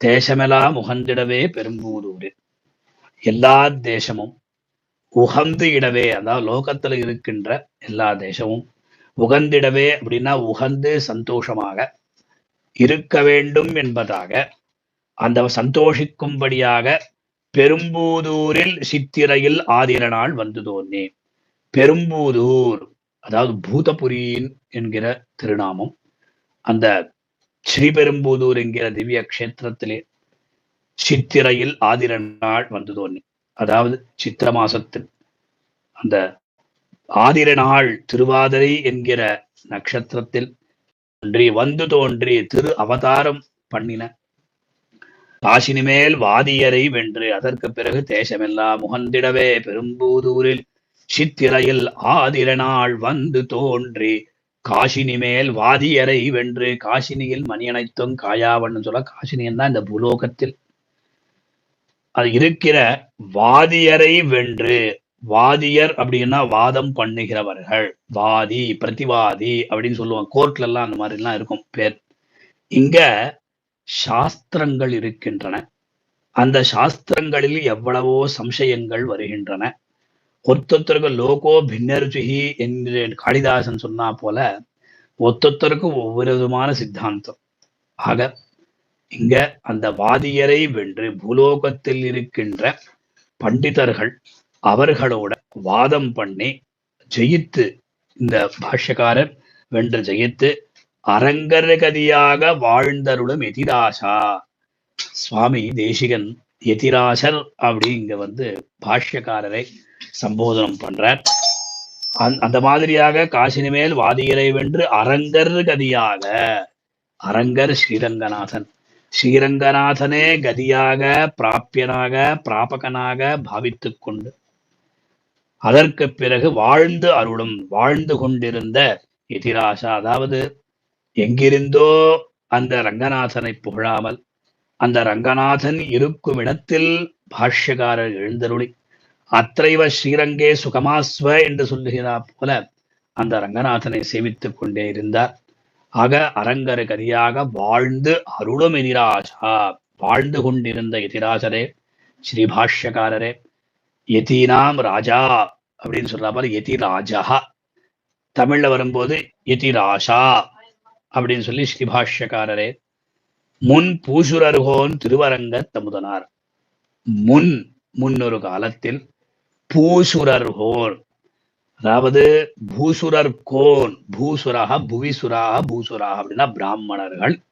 தேசமெல்லாம் உகந்திடவே பெரும்பூதூரில் எல்லா தேசமும் உகந்து இடவே அதாவது லோகத்துல இருக்கின்ற எல்லா தேசமும் உகந்திடவே அப்படின்னா உகந்து சந்தோஷமாக இருக்க வேண்டும் என்பதாக அந்த சந்தோஷிக்கும்படியாக பெரும்பூதூரில் சித்திரையில் ஆதிரநாள் வந்து தோன்றே. பெரும்பூதூர் அதாவது பூதபுரியின் என்கிற திருநாமம் அந்த ஸ்ரீபெரும்பூதூர் என்கிற திவ்ய கஷேத்திரத்திலே சித்திரையில் ஆதிர நாள் வந்து தோன்றி அதாவது சித்திர மாசத்தில். அந்த ஆதிர நாள் திருவாதிரை என்கிற நட்சத்திரத்தில் தோன்றி வந்து தோன்றி திரு அவதாரம் பண்ணின காசினி மேல் வாதியரை வென்று அதற்கு பிறகு தேசமெல்லாம் முகந்திடவே பெரும்பூதூரில் சித்திரையில் ஆதிர நாள் வந்து தோன்றி காசினி மேல் வாதியரை வென்று காசினியில் மணி அனைத்தும் காயாவன்னு சொல்ல காசினியன் தான் இந்த பூலோகத்தில். அது இருக்கிற வாதியரை வென்று வாதியர் அப்படின்னா வாதம் பண்ணுகிறவர்கள் வாதி பிரதிவாதி அப்படின்னு சொல்லுவாங்க. கோர்ட்ல எல்லாம் அந்த மாதிரி எல்லாம் இருக்கும் பேர். இங்க சாஸ்திரங்கள் இருக்கின்றன. அந்த சாஸ்திரங்களில் எவ்வளவோ சம்சயங்கள் வருகின்றன. ஒத்தொத்தருக்கு லோகோ பின்னருச்சுகி என்று காளிதாசன் சொன்னா போல ஒத்தொத்தருக்கும் ஒவ்வொரு விதமான சித்தாந்தம். ஆக இங்க அந்த வாதியரை வென்று பூலோகத்தில் இருக்கின்ற பண்டிதர்கள் அவர்களோட வாதம் பண்ணி ஜெயித்து இந்த பாஷ்யக்காரர் வென்று ஜெயித்து அரங்கரகதியாக வாழ்ந்தருளும் எதிராசா. சுவாமி தேசிகன் எதிராசர் அப்படி இங்க வந்து பாஷ்யக்காரரை சம்போதனம் பண்றார். அந்த- அந்த மாதிரியாக காசினி மேல் வாதியரை வென்று அரங்கர் கதியாக அரங்கர் ஸ்ரீரங்கநாதன். ஸ்ரீரங்கநாதனே கதியாக பிராப்பியனாக பிராபகனாக பாவித்துக் கொண்டு. அதற்கு பிறகு வாழ்ந்து அருளும் வாழ்ந்து கொண்டிருந்த எதிராசா அதாவது எங்கிருந்தோ அந்த ரங்கநாதனை புகழாமல் அந்த ரங்கநாதன் இருக்கும் இடத்தில் பாஷ்யக்காரர் எழுந்தருளி அத்தைவ ஸ்ரீரங்கே சுகமாஸ்வ என்று சொல்லுகிறார் போல அந்த ரங்கநாதனை சேவித்துக் கொண்டே இருந்தார். ஆக அரங்கர கதியாக வாழ்ந்து அருளும் எதிராஜா வாழ்ந்து கொண்டிருந்த எதிராஜரே ஸ்ரீபாஷ்யக்காரரே எதினாம் ராஜா அப்படின்னு சொல்ற போல யதி ராஜா தமிழ்ல வரும்போது எதி ராஷா அப்படின்னு சொல்லி ஸ்ரீபாஷ்யக்காரரே முன் பூசுரர்கோன் திருவரங்க தமுதனார். முன் முன்னொரு காலத்தில் பூசுரர் பூசுரர்கோன் அதாவது பூசுரர் கோன் பூசுராக புவிசுராக பூசுராக அப்படின்னா பிராமணர்கள்.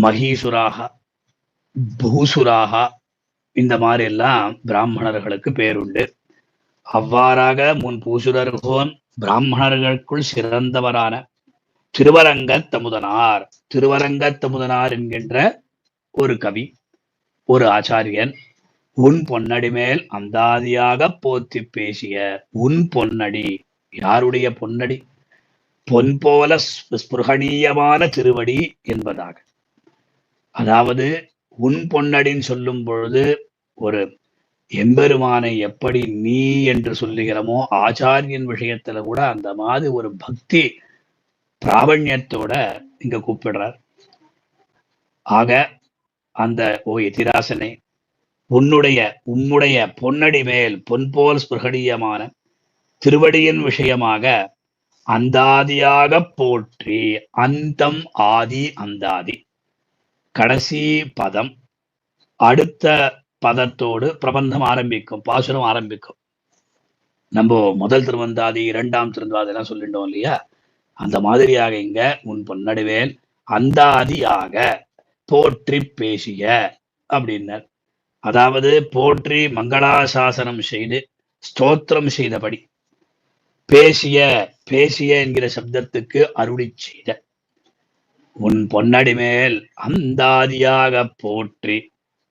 மகீசுராக பூசுராக இந்த மாதிரி எல்லாம் பிராமணர்களுக்கு பேருண்டு. அவ்வாறாக முன் பூசுரர்கோன் பிராமணர்களுக்குள் சிறந்தவரான திருவரங்கத் தமுதனார். தமுதனார் என்கின்ற ஒரு கவி ஒரு ஆச்சாரியன். உன் பொன்னடி மேல் அந்தாதியாக போத்தி பேசிய உன் பொன்னடி. யாருடைய பொன்னடி? பொன் போல ஸ்பு- ஸ்புருகணீயமான திருவடி என்பதாக. அதாவது உன் பொன்னடின்னு சொல்லும் பொழுது ஒரு எம்பெருமானை எப்படி நீ என்று சொல்லுகிறோமோ ஆச்சாரியன் விஷயத்துல கூட அந்த மாதிரி ஒரு பக்தி பிராவண்யத்தோட இங்க கூப்பிடுறார். ஆக அந்த ஓ எதிராசனை உன்னுடைய உன்னுடைய பொன்னடி மேல் பொன் போல் ஸ்பிருகடீயமான திருவடியின் விஷயமாக அந்தாதியாக போற்றி அந்தம் ஆதி அந்தாதி. கடைசி பதம் அடுத்த பதத்தோடு பிரபந்தம் ஆரம்பிக்கும் பாசுரம் ஆரம்பிக்கும். நம்ம முதல் திருவந்தாதி இரண்டாம் திருவந்தாதிலாம் சொல்லிட்டோம் இல்லையா? அந்த மாதிரியாக இங்க உன் பொன்னடிவேல் அந்தாதியாக போற்றி பேசிய அப்படின்னர். அதாவது போற்றி மங்களாசாசனம் செய்து ஸ்தோத்திரம் செய்தபடி பேசிய பேசிய என்கிற சப்தத்துக்கு அருளி செய்த. உன் பொன்னடி மேல் அந்தாதியாக போற்றி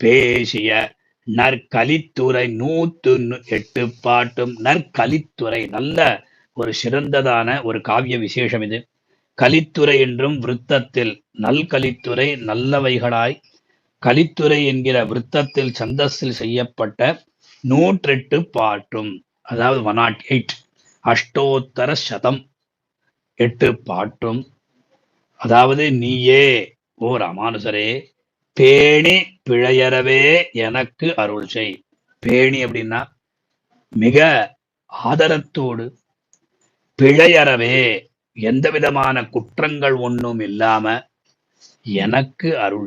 பேசிய நற்கலித்துறை நூத்து எட்டு பாட்டும் நற்கலித்துறை நல்ல ஒரு சிறந்ததான ஒரு காவிய விசேஷம் இது. கலித்துறை என்றும் விருத்தத்தில் நல்கலித்துறை நல்லவைகளாய் கலித்துறை என்கிற விருத்தத்தில் சந்தஸில் செய்யப்பட்ட நூற்றெட்டு பாட்டும் அதாவது ஒன் நாட் எயிட் அஷ்டோத்தர சதம் எட்டு பாட்டும். அதாவது நீயே ஓ ராமானுசரே பேணி பிழையறவே எனக்கு அருள் செய். பேணி அப்படின்னா மிக ஆதரத்தோடு பிழையறவே எந்த விதமான குற்றங்கள் ஒண்ணும் இல்லாம எனக்கு அருள்